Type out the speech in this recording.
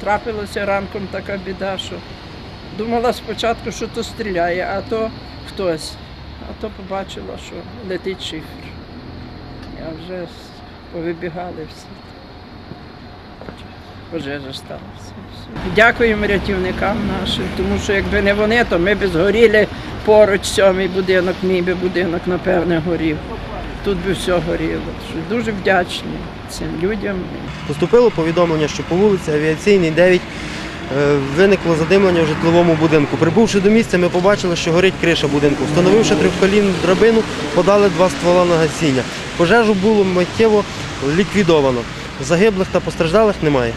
Трапилася ранком така біда, що думала спочатку, що то стріляє, а то хтось. А то побачила, що летить шифер. Я вже повибігали всі. Пожежа сталася. Дякуємо рятівникам нашим, тому що якби не вони, то ми б згоріли поруч сьомий будинок, мій би будинок, напевне, горів. Тут би все горіло. Дуже вдячні цим людям. Поступило повідомлення, що по вулиці Авіаційній 9 е, виникло задимлення в житловому будинку. Прибувши до місця, ми побачили, що горить криша будинку. Встановивши трьохколінну драбину, подали два ствола на гасіння. Пожежу було миттєво ліквідовано. Загиблих та постраждалих немає.